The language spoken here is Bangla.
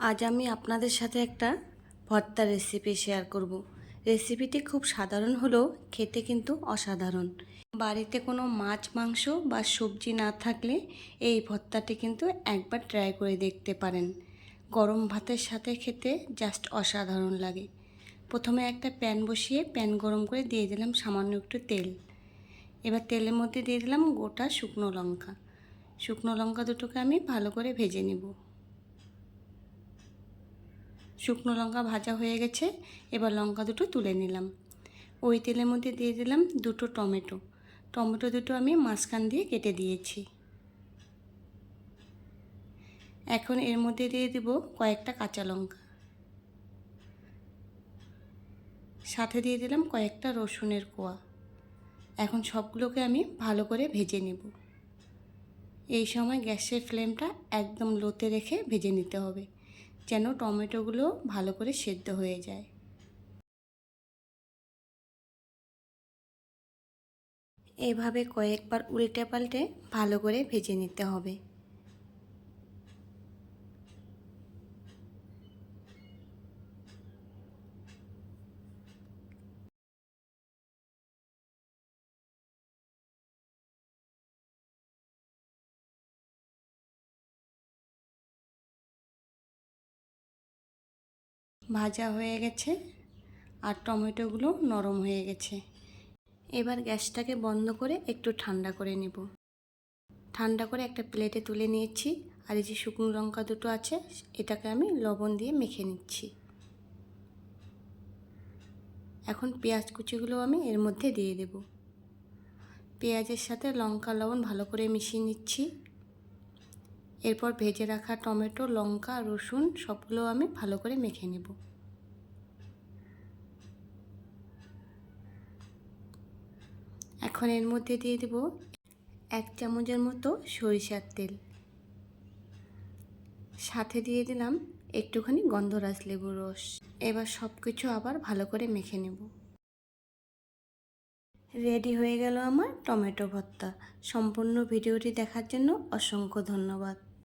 আজ আমি আপনাদের সাথে একটা ভর্তা রেসিপি শেয়ার করব। রেসিপিটি খুব সাধারণ হলেও খেতে কিন্তু অসাধারণ। বাড়িতে কোনো মাছ, মাংস বা সবজি না থাকলে এই ভর্তাটি কিন্তু একবার ট্রাই করে দেখতে পারেন। গরম ভাতের সাথে খেতে জাস্ট অসাধারণ লাগে। প্রথমে একটা প্যান বসিয়ে প্যান গরম করে দিয়ে দিলাম সামান্য একটু তেল। এবার তেলের মধ্যে দিয়ে দিলাম গোটা শুকনো লঙ্কা। শুকনো লঙ্কা দুটোকে আমি ভালো করে ভেজে নেব। শুকনো লঙ্কা ভাজা হয়ে গেছে, এবার লঙ্কা দুটো তুলে নিলাম। ওই তেলের মধ্যে দিয়ে দিলাম দুটো টমেটো। টমেটো দুটো আমি মাঝখান দিয়ে কেটে দিয়েছি। এখন এর মধ্যে দিয়ে দেব কয়েকটা কাঁচা লঙ্কা। সাথে দিয়ে দিলাম কয়েকটা রসুনের কোয়া। এখন সবগুলোকে আমি ভালো করে ভেজে নেব। এই সময় গ্যাসের ফ্লেমটা একদম লোতে রেখে ভেজে নিতে হবে। যেন টমেটোগুলো ভালো করে সেদ্ধ হয়ে যায়। এভাবে কয়েকবার উল্টে পাল্টে ভালো করে ভেজে নিতে হবে। ভাজা হয়ে গেছে আর টমেটোগুলো নরম হয়ে গেছে। এবার গ্যাসটাকে বন্ধ করে একটু ঠান্ডা করে নেব। ঠান্ডা করে একটা প্লেটে তুলে নিয়েছি আর এই যে শুকনো লঙ্কা দুটো আছে, এটাকে আমি লবণ দিয়ে মেখে নিচ্ছি। এখন পেঁয়াজ কুচিগুলো আমি এর মধ্যে দিয়ে দেব। পেঁয়াজের সাথে লঙ্কা লবণ ভালো করে মিশিয়ে নিচ্ছি। এরপর ভেজে রাখা টমেটো, লঙ্কা, রসুন সবগুলো আমি ভালো করে মেখে নেব। এখন এর মধ্যে দিয়ে দেব এক চামচের মতো সরিষার তেল। সাথে দিয়ে দিলাম একটুখানি গন্ধরাজ লেবুর রস। এবার সব কিছু আবার ভালো করে মেখে নেব। রেডি হয়ে গেল আমার টমেটো ভর্তা। সম্পূর্ণ ভিডিওটি দেখার জন্য অসংখ্য ধন্যবাদ।